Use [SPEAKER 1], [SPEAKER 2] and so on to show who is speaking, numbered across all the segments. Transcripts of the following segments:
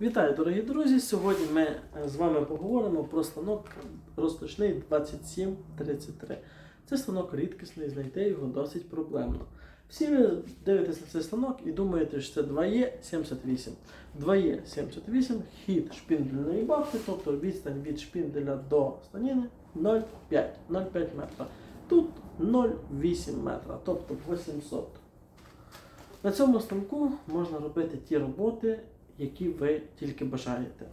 [SPEAKER 1] Вітаю, дорогі друзі! Сьогодні ми е, з вами поговоримо про станок розточний 2733. Це станок рідкісний, знайти його досить проблемно. Всі ви дивитесь на цей станок і думаєте, що це 2Е78. 2Е78 хід шпіндельної бабки, тобто відстань від шпінделя до станіни 0,5 0,5 метра. Тут 0,8 метра, тобто 800. На цьому станку можна робити ті роботи, які ви тільки бажаєте.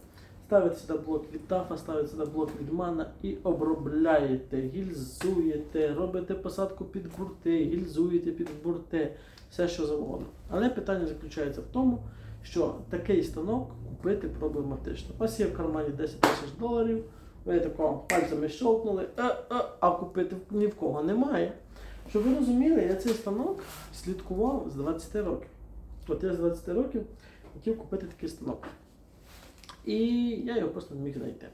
[SPEAKER 1] Ставите сюди блок від тафа, ставите сюди блок від мана і обробляєте, гільзуєте, робите посадку під бурти, гільзуєте під бурти, все що завгодно. Але питання заключається в тому, що такий станок купити проблематично. У є в кармані 10 тисяч доларів, ви такого пальцями щелкнули, е, е, а купити ні в кого немає. Щоб ви розуміли, я цей станок слідкував з 20 років. От я з 20 років хотів купити такий станок. І я його просто не міг знайти.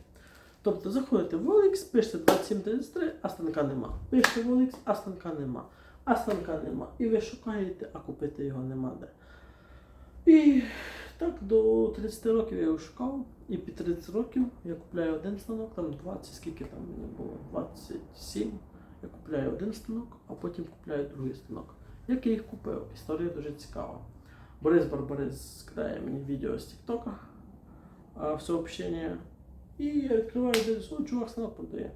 [SPEAKER 1] Тобто заходите в OLX, пишете 2733, а станка нема. Пишете в OLX, а станка нема. А станка нема. І ви шукаєте, а купити його нема де. І так до 30 років я його шукав. І під 30 років я купляю один станок, там 20, скільки там мені було? 27. Я купляю один станок, а потім купляю другий станок. Як я їх купив? Історія дуже цікава. Борис Барбарис скидає мені відео з Тіктока в сообщення. І я відкриваю десь, о, чувак станок продає.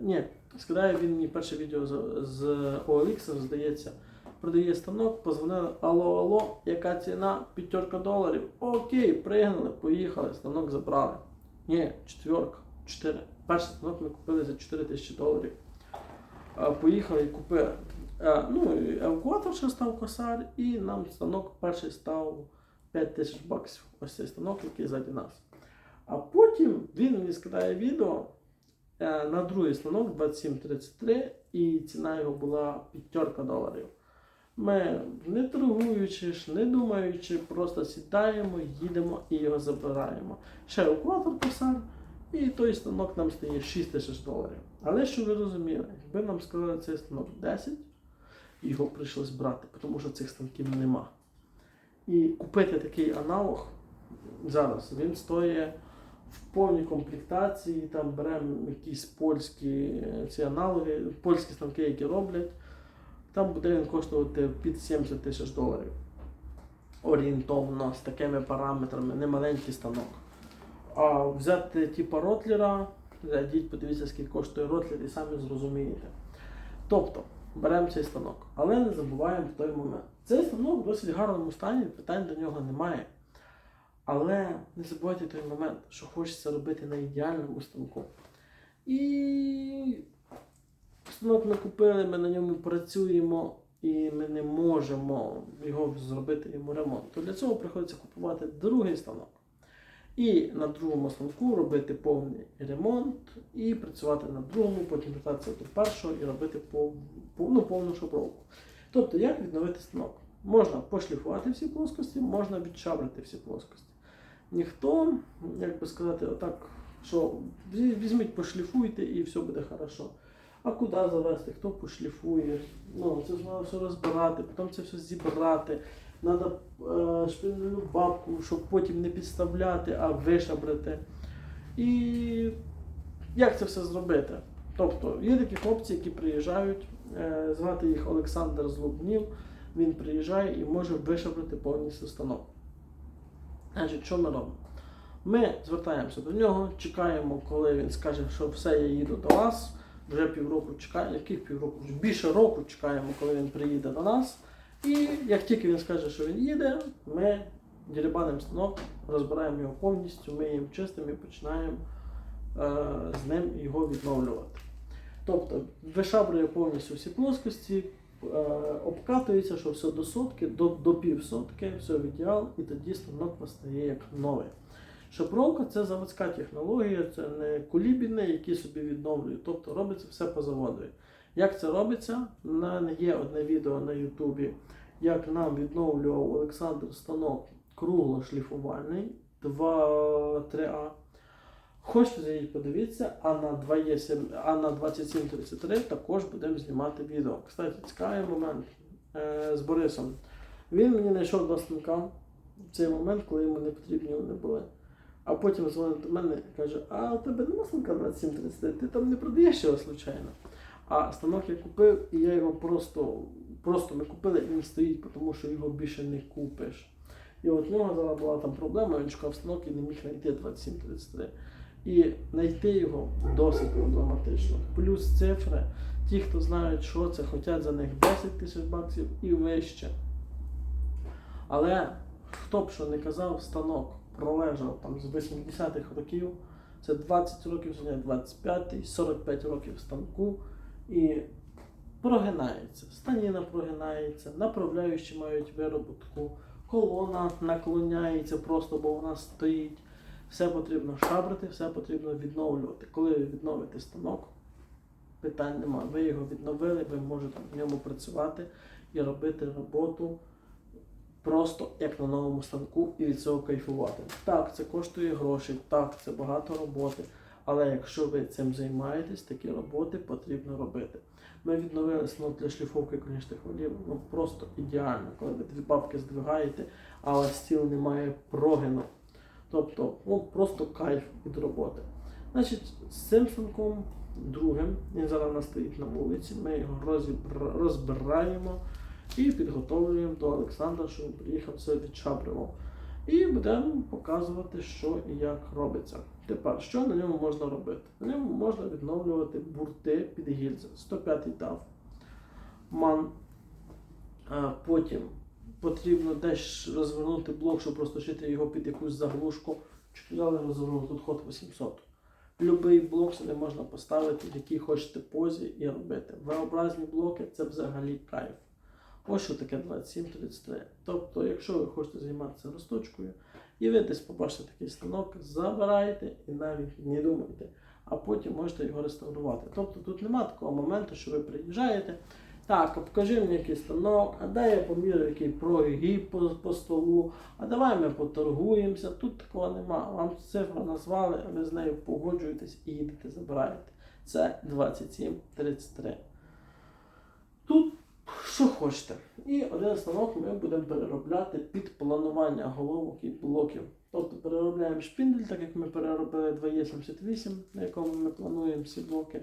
[SPEAKER 1] Ні, скидає він мені перше відео з, з OLX, здається. Продає станок, позвонили, алло, алло, яка ціна? П'ятерка доларів. Окей, пригнали, поїхали, станок забрали. Ні, четверка, 4. Перший станок ми купили за 4 тисячі доларів. Поїхали і купили. А, Ну, евакуатор ще став косар, і нам станок перший став 5 тисяч баксів. Ось цей станок, який ззаді нас. А потім він мені скидає відео е, на другий станок 2733, і ціна його була п'ятерка доларів. Ми, не торгуючи, ж, не думаючи, просто сідаємо, їдемо і його забираємо. Ще евакуатор косар, і той станок нам стає 6 тисяч доларів. Але що ви розуміли, якби нам сказали цей станок 10, його прийшлось брати, тому що цих станків нема. І купити такий аналог зараз він стоїть в повній комплектації, там беремо якісь польські е, ці аналоги, польські станки, які роблять. Там буде він коштувати під 70 тисяч доларів. Орієнтовно з такими параметрами, не маленький станок. А взяти типу ротлера, зайдіть, подивіться, скільки коштує ротлер, і самі зрозумієте. Тобто, беремо цей станок, але не забуваємо в той момент. Цей станок в досить гарному стані, питань до нього немає. Але не забувайте той момент, що хочеться робити на ідеальному станку. І станок ми купили, ми на ньому працюємо і ми не можемо його зробити йому ремонт. То для цього приходиться купувати другий станок. І на другому станку робити повний ремонт і працювати на другому, потім вертатися до першого і робити пов- ну, повну шабровку. Тобто, як відновити станок? Можна пошліфувати всі плоскості, можна відшабрити всі плоскості. Ніхто, як би сказати, отак, що візьміть, пошліфуйте і все буде хорошо. А куди завести, хто пошліфує? Ну, це все розбирати, потім це все зібрати. Треба шпинельну бабку, щоб потім не підставляти, а вишабрати. І як це все зробити? Тобто є такі хлопці, які приїжджають, е, звати їх Олександр Злобнів. Він приїжджає і може вишабрати повністю станок. Значить, що ми робимо? Ми звертаємося до нього, чекаємо, коли він скаже, що все, я їду до вас. Вже півроку чекаємо, яких півроку? Вже більше року чекаємо, коли він приїде до нас. І як тільки він скаже, що він їде, ми дірібанимо станок, розбираємо його повністю, миємо чистим і починаємо е, з ним його відновлювати. Тобто вишабрує повністю всі плоскості, е, обкатується, що все до сотки, до, до пів все в ідеал, і тоді станок постає як новий. Шапровка це заводська технологія, це не кулібіни, які собі відновлюють. Тобто робиться все по заводу. Як це робиться? Є одне відео на Ютубі, як нам відновлював Олександр станок круглошліфувальний 2-3А. Хочете зайдіть подивіться, а на 2Е7, а на 2733 також будемо знімати відео. Кстати, цікавий момент е, з Борисом. Він мені знайшов два станка в цей момент, коли йому не потрібні вони були. А потім дзвонить до мене і каже, а у тебе нема станка 2733, ти там не продаєш його случайно. А станок я купив, і я його просто, просто ми купили, і він стоїть, тому що його більше не купиш. І от нього зараз була там проблема, він шукав станок і не міг знайти 2733. І знайти його досить проблематично. Плюс цифри, ті, хто знають, що це, хочуть за них 10 тисяч баксів і вище. Але хто б що не казав, станок пролежав там з 80-х років. Це 20 років, сьогодні 25, 45 років станку і прогинається. Станіна прогинається, направляючі мають вироботку, колона наклоняється просто, бо вона стоїть. Все потрібно шабрити, все потрібно відновлювати. Коли ви відновите станок, питань немає. Ви його відновили, ви можете в ньому працювати і робити роботу просто як на новому станку і від цього кайфувати. Так, це коштує грошей, так, це багато роботи. Але якщо ви цим займаєтесь, такі роботи потрібно робити. Ми відновили станок для шліфовки конічних валів, ну просто ідеально, коли ви дві бабки здвигаєте, але стіл не має прогину. Тобто, ну просто кайф від роботи. Значить, з цим станком другим, він зараз у нас стоїть на вулиці, ми його розібра- розбираємо і підготовлюємо до Олександра, щоб приїхав все відшабрював. І будемо показувати, що і як робиться. Тепер, що на ньому можна робити? На ньому можна відновлювати бурти під гільзи. 105 дав. Ман. Потім потрібно десь розвернути блок, щоб розташити його під якусь заглушку. Чи взяли розвернути тут ход 800. Любий блок сюди можна поставити, в якій хочете позі і робити. V-образні блоки це взагалі кайф. Ось що таке 2733. Тобто, якщо ви хочете займатися розточкою, і ви десь побачите такий станок, забирайте і навіть не думайте, а потім можете його реставрувати. Тобто тут немає такого моменту, що ви приїжджаєте. Так, а покажи мені який станок, а дай я помірю який прогиб по, по столу, а давай ми поторгуємося. Тут такого нема. Вам цифру назвали, а ви з нею погоджуєтесь і їдете, забираєте. Це 2733. Тут що хочете. І один станок ми будемо переробляти під планування головок і блоків. Тобто переробляємо шпіндель, так як ми переробили 2Е78, на якому ми плануємо всі блоки.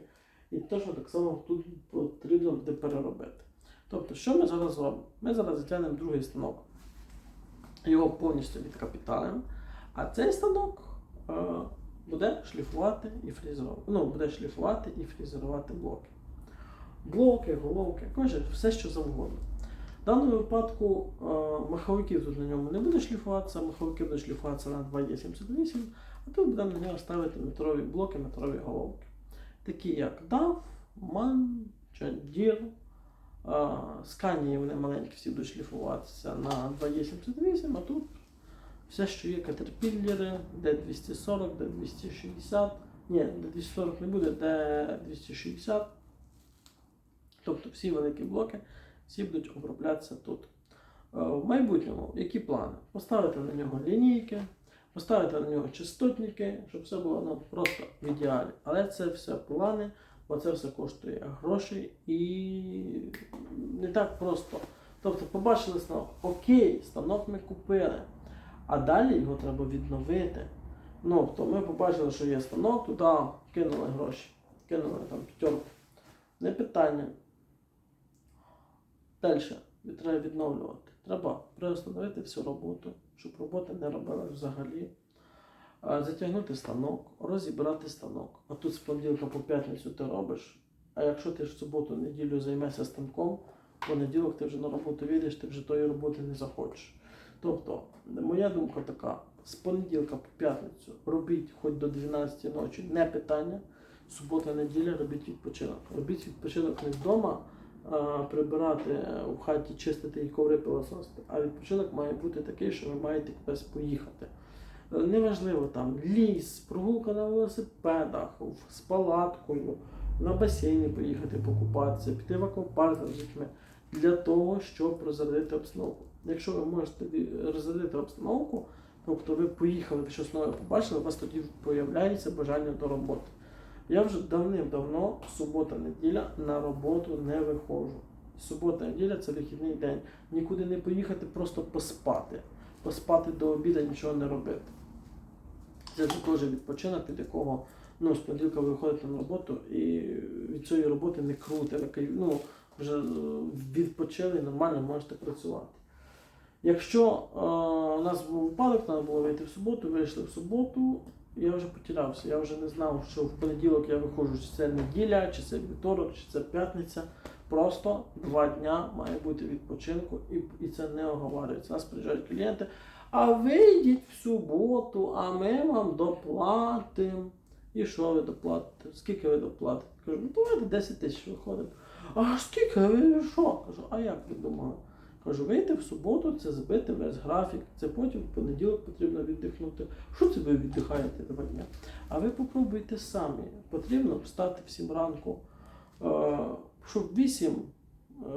[SPEAKER 1] І точно так само тут потрібно буде переробити. Тобто, що ми зараз робимо? Ми зараз затягнемо другий станок. Його повністю відкапіталимо. А цей станок е, буде шліфувати і фрезерувати. Ну, буде шліфувати і фрезерувати блоки. Блоки, головки, каже, все що завгодно. В даному випадку е, маховиків тут на ньому не буде шліфуватися, маховики будуть шліфуватися на 2Е78, а тут будемо на нього ставити метрові блоки, метрові головки. Такі як DAF, MAN, Deere, е, вони маленькі всі будуть шліфуватися на 2Е78, а тут все, що є Caterpillar, D240, D260, ні, D240 не буде, D260. Тобто всі великі блоки, всі будуть оброблятися тут. Е, В майбутньому які плани? Поставити на нього лінійки, поставити на нього частотники, щоб все було ну, просто в ідеалі. Але це все плани, бо це все коштує грошей і не так просто. Тобто побачили станок, окей, станок ми купили, а далі його треба відновити. Ну, то ми побачили, що є станок, туди кинули гроші, кинули там п'ятерку. Не питання. Далі треба відновлювати. Треба приостановити всю роботу, щоб робота не робилась взагалі. Затягнути станок, розібрати станок. А тут з понеділка по п'ятницю ти робиш. А якщо ти ж в суботу, неділю займешся станком, понеділок ти вже на роботу вийдеш, ти вже тої роботи не захочеш. Тобто, моя думка така: з понеділка по п'ятницю робіть хоч до 12 ночі, не питання. Субота, неділя робіть відпочинок. Робіть відпочинок не вдома прибирати е, в хаті, чистити і коври пилососити. А відпочинок має бути такий, що ви маєте кудись поїхати. Е, Неважливо там ліс, прогулка на велосипедах, з палаткою, на басейні поїхати покупатися, піти в аквапарк з дітьми для того, щоб розрядити обстановку. Якщо ви можете розрядити обстановку, тобто ви поїхали, ви щось нове побачили, у вас тоді появляється бажання до роботи. Я вже давним-давно, субота-неділя, на роботу не виходжу. Субота-неділя це вихідний день. Нікуди не поїхати, просто поспати. поспати до обіду, нічого не робити. Це також відпочинок, від якого ну, з понеділка ви виходите на роботу і від цієї роботи не круте, ну, вже е, відпочили нормально можете працювати. Якщо е, у нас був випадок, треба було вийти в суботу, вийшли в суботу, я вже потерявся. Я вже не знав, що в понеділок я виходжу, чи це неділя, чи це вівторок, чи це п'ятниця. Просто два дня має бути відпочинку, і, і це не оговорюється. Нас приїжджають клієнти, а вийдіть в суботу, а ми вам доплатимо. І що ви доплатите? Скільки ви доплатите? Кажу, ну давайте 10 тисяч виходить. А скільки ви що? Кажу, а як ви думали? Кажу, вийти в суботу, це збити весь графік, це потім в понеділок потрібно віддихнути. Що це ви віддихаєте два дня? А ви попробуйте самі. Потрібно встати в 7 ранку, е, щоб в 8 е,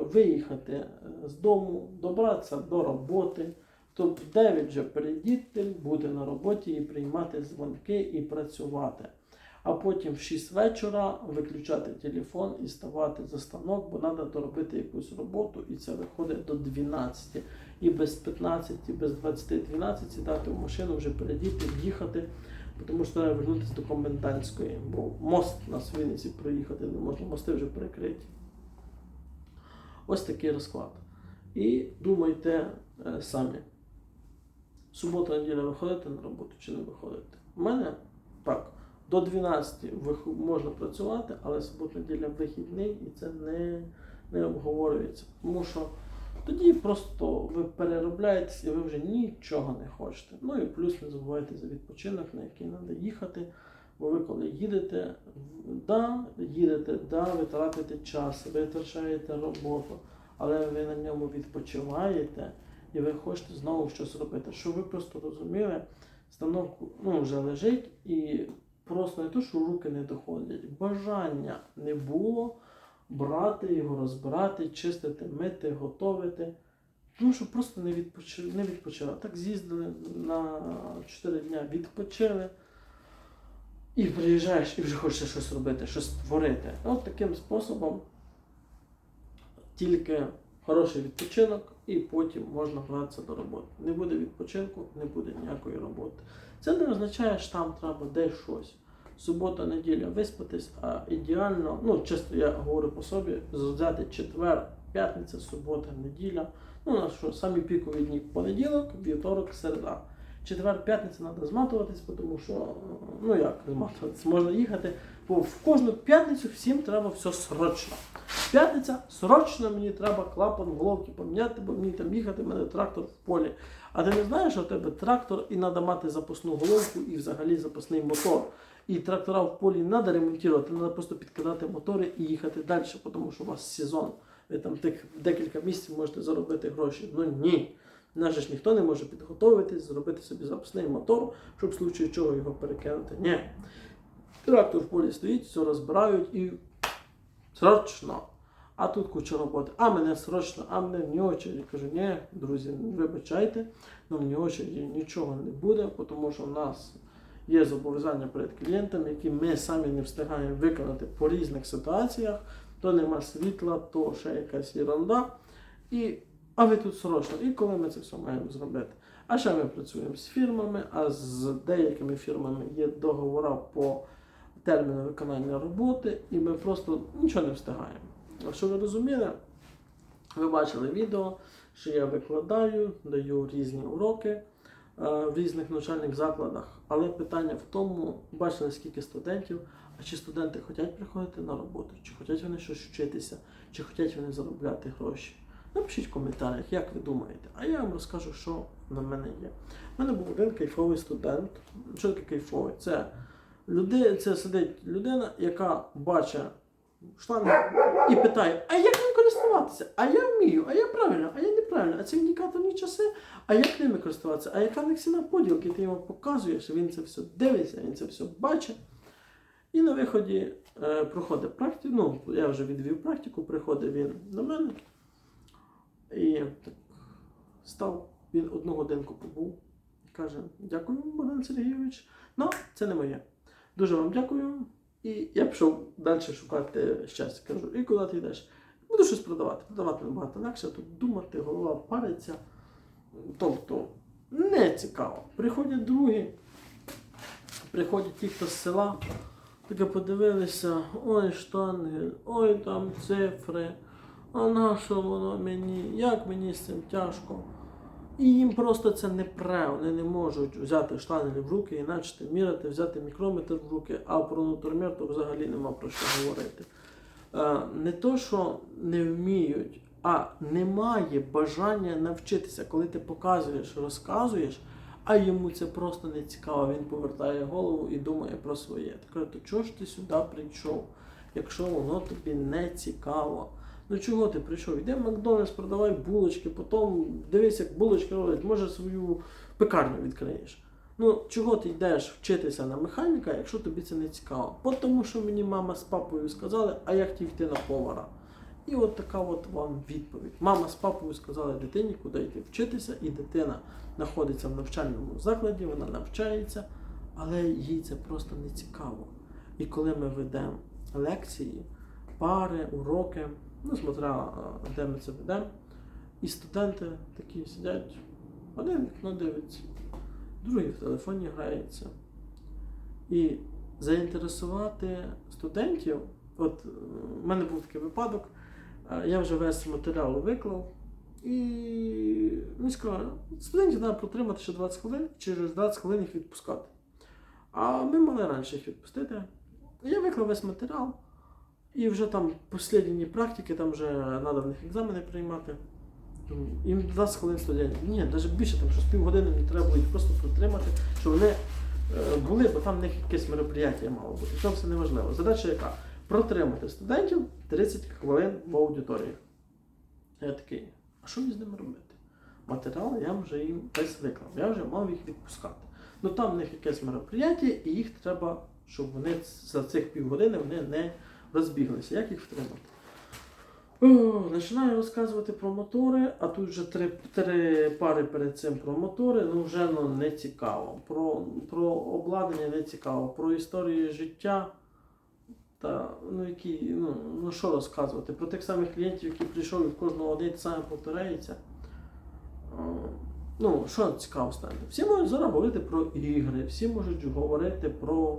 [SPEAKER 1] виїхати е, з дому, добратися до роботи. То в 9 вже перейдіти, бути на роботі і приймати дзвонки і працювати. А потім в 6 вечора виключати телефон і ставати за станок, бо треба доробити якусь роботу, і це виходить до 12. І без 15, і без 20, 12 сідати в машину, вже перейдіти, їхати, тому що треба вернутися до комендантської, бо мост на Свинниці проїхати не можна, мости вже перекриті. Ось такий розклад. І думайте е, самі. Субота, неділя виходите на роботу чи не виходите? У мене так. До 12 можна працювати, але субота неділя вихідний і це не, не обговорюється. Тому що тоді просто ви переробляєтесь і ви вже нічого не хочете. Ну і плюс не забувайте за відпочинок, на який треба їхати. Бо ви коли їдете, да, їдете, да, ви тратите час, ви втрачаєте роботу, але ви на ньому відпочиваєте і ви хочете знову щось робити. Щоб ви просто розуміли, станок ну, вже лежить і просто не то, що руки не доходять, бажання не було брати його, розбирати, чистити, мити, готовити. Тому що просто не відпочили. Не відпочили. Так з'їздили на 4 дня, відпочили. І приїжджаєш і вже хочеш щось робити, щось створити. От таким способом тільки хороший відпочинок, і потім можна братися до роботи. Не буде відпочинку, не буде ніякої роботи. Це не означає, що там треба десь щось. Субота, неділя виспатись, а ідеально, ну чисто я говорю по собі, взяти четвер, п'ятниця, субота, неділя. Ну, на що самі пікові дні понеділок, вівторок, середа. Четвер, п'ятниця треба зматуватись, тому що ну як зматуватись, можна їхати, бо в кожну п'ятницю всім треба все срочно. П'ятниця срочно мені треба клапан головки поміняти, бо мені там їхати, в мене трактор в полі. А ти не знаєш, що у тебе трактор і треба мати запасну головку і взагалі запасний мотор. І трактора в полі не треба ремонтувати, треба просто підкидати мотори і їхати далі, тому що у вас сезон. Ви там тих декілька місяців можете заробити гроші. Ну ні. Наш же ж ніхто не може підготовитись, зробити собі запасний мотор, щоб в случаю чого його перекинути. Ні. Трактор в полі стоїть, все розбирають і срочно. А тут куча роботи. А мене срочно, а мене в очереді. Кажу, ні, друзі, вибачайте, но в очереді нічого не буде, тому що в нас є зобов'язання перед клієнтами, які ми самі не встигаємо виконати по різних ситуаціях. То нема світла, то ще якась ерунда. І, а ви тут срочно. І коли ми це все маємо зробити? А ще ми працюємо з фірмами, а з деякими фірмами є договори по терміну виконання роботи, і ми просто нічого не встигаємо. А Що ви розуміли? Ви бачили відео, що я викладаю, даю різні уроки е, в різних навчальних закладах. Але питання в тому, бачили скільки студентів, а чи студенти хочуть приходити на роботу, чи хочуть вони щось вчитися, чи хочуть вони заробляти гроші. Напишіть в коментарях, як ви думаєте, а я вам розкажу, що на мене є. У мене був один кайфовий студент. Що таке кайфовий? Це, люди, це сидить людина, яка бачить штанги і питає, а як ним користуватися? А я вмію, а я правильно, а я неправильно, а це індикаторні часи, а як ними користуватися? А яка в поділки? Ти йому показуєш, він це все дивиться, він це все бачить. І на виході е, проходить практику. Ну, я вже відвів практику, приходить він до мене. І так став, він одну годинку побув і каже: Дякую, Богдан Сергійович. Ну, це не моє. Дуже вам дякую. І я пішов далі шукати щастя. Кажу, і куди ти йдеш? Буду щось продавати. Продавати набагато легше, тут думати, голова париться. Тобто, Не цікаво. Приходять другі, приходять ті, хто з села, таке подивилися, ой, штанги, ой там цифри, а на що воно мені, як мені з цим тяжко. І їм просто це не пре, вони не можуть взяти штангелі в руки і начати міряти, взяти мікрометр в руки, а про нутромір то взагалі нема про що говорити. Е, Не то, що не вміють, а немає бажання навчитися. Коли ти показуєш, розказуєш, а йому це просто не цікаво. Він повертає голову і думає про своє. Кажеш, то чого ж ти сюди прийшов, якщо воно тобі не цікаво? Ну чого ти прийшов? Іди в Макдональдс, продавай булочки, потім дивись, як булочки роблять, може свою пекарню відкриєш. Ну, чого ти йдеш вчитися на механіка, якщо тобі це не цікаво? Бо тому що мені мама з папою сказали, а я хотів йти на повара. І от така от вам відповідь. Мама з папою сказали дитині, куди йти вчитися, і дитина знаходиться в навчальному закладі, вона навчається, але їй це просто не цікаво. І коли ми ведемо лекції, пари, уроки, ну, смотря, а, де ми це ведемо, і студенти такі сидять, один вікно дивиться, другий в телефоні грається. І заінтересувати студентів, от е, в мене був такий випадок, е, я вже весь матеріал виклав, і ну, сказали, студентів треба протримати ще 20 хвилин, через 20 хвилин їх відпускати. А ми мали раніше їх відпустити. Я виклав весь матеріал, і вже там послідні практики, там вже треба в них екзамени приймати. Їм 20 хвилин студентів. Ні, навіть більше, там, що з півгодини мені треба було їх просто протримати, щоб вони е, були, бо там в них якесь мероприятие мало бути. Це все неважливо. Задача яка? Протримати студентів 30 хвилин в аудиторії. Я такий, а що мені з ними робити? Матеріал я вже їм весь виклав, я вже мав їх відпускати. Ну там в них якесь мероприятие, і їх треба, щоб вони за цих півгодини вони не розбіглися. Як їх втримати? Починаю розказувати про мотори, а тут вже три, три пари перед цим про мотори, ну вже ну, не цікаво. Про, про обладнання не цікаво, про історію життя. Та, ну, які, ну, ну що розказувати? Про тих самих клієнтів, які прийшов і в кожного те саме повторяється. Ну, що цікаво стане? Всі можуть зараз говорити про ігри, всі можуть говорити про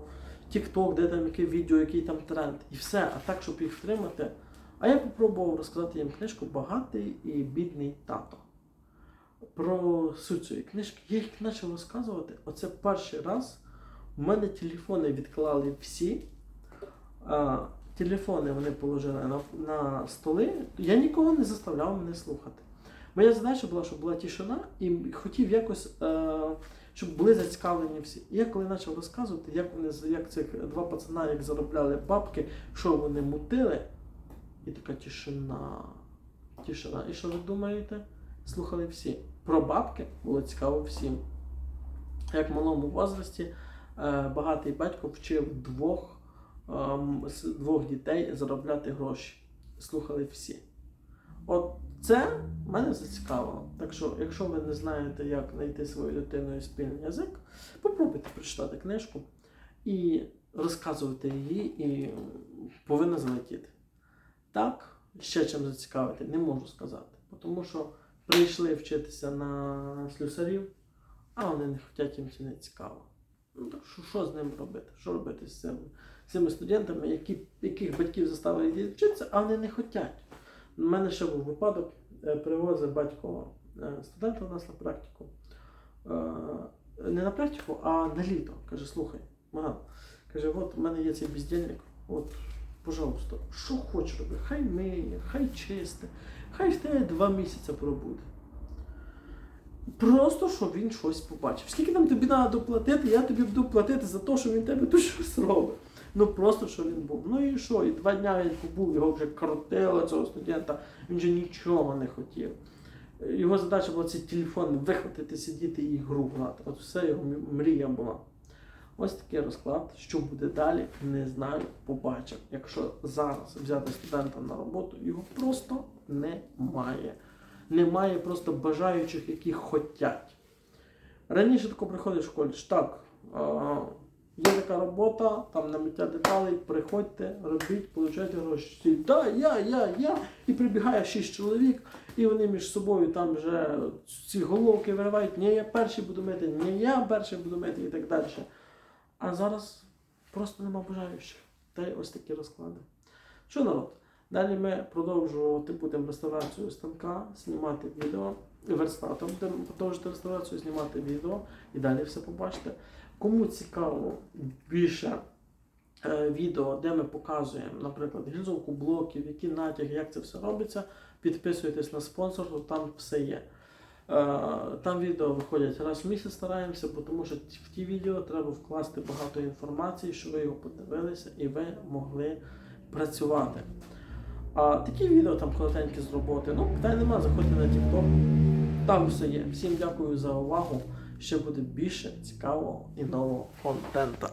[SPEAKER 1] TikTok, де там яке відео, який там тренд. І все. А так, щоб їх втримати. А я попробував розказати їм книжку Багатий і бідний тато. Про суть цієї книжки. Я їх почав розказувати. Оце перший раз. У мене телефони відклали всі. А, телефони вони положили на, на столи. Я нікого не заставляв мене слухати. Моя задача була, щоб була тишина, і хотів якось, е, щоб були зацікавлені всі. І я коли почав розказувати, як вони як цих два пацана як заробляли бабки, що вони мутили, і така тишина. Тишина. І що ви думаєте? Слухали всі. Про бабки було цікаво всім. Як в малому возрасті е, багатий батько вчив двох, ем, двох дітей заробляти гроші. Слухали всі. От це мене зацікавило. Так що, якщо ви не знаєте, як знайти свою дитиною спільний язик, попробуйте прочитати книжку і розказувати її, і повинна залетіти. Так, ще чим зацікавити, не можу сказати. Тому що прийшли вчитися на слюсарів, а вони не хочуть, їм це не цікаво. Ну так що, що з ним робити? Що робити з цими, з цими студентами, які, яких батьків заставили вчитися, а вони не хочуть. У мене ще був випадок, е, привозив батько е, студента у нас на практику. Е, Не на практику, а на літо. Каже, слухай, Маган, каже, от у мене є цей бездільник, от, пожалуйста, що хочеш роби, хай миє, хай чисте, хай в тебе два місяці пробуде. Просто щоб він щось побачив. Скільки там тобі треба доплатити, я тобі буду платити за те, що він тебе тут щось робить. Ну просто що він був. Ну і що? І два дня він побув, його вже крутило цього студента, він же нічого не хотів. Його задача була цей телефон вихватити, сидіти і ігру грати. От все його мрія була. Ось такий розклад. Що буде далі, не знаю, побачив. Якщо зараз взяти студента на роботу, його просто немає. Немає просто бажаючих, які хотять. Раніше тако приходиш в коледж, так, є така робота, там на миття деталей, приходьте, робіть, получайте гроші. Да, я, я, я. І прибігає шість чоловік, І вони між собою там вже ці головки виривають, ні, я перший буду мити, ні, я перший буду мити і так далі. А зараз просто нема бажаючих. Та й ось такі розклади. Що народ? Далі ми продовжувати будемо реставрацію станка, знімати відео, верстатом будемо продовжувати реставрацію, знімати відео і далі все побачите. Кому цікаво більше е, відео, де ми показуємо, наприклад, гільзовку блоків, які натяги, як це все робиться, підписуйтесь на спонсорство, там все є. Е, Там відео виходять раз в місяць стараємося, бо тому що в ті відео треба вкласти багато інформації, щоб ви його подивилися і ви могли працювати. А такі відео там коротенькі з роботи. Ну, питань нема, заходьте на TikTok. Там все є. Всім дякую за увагу. Ще буде більше цікавого і нового контенту.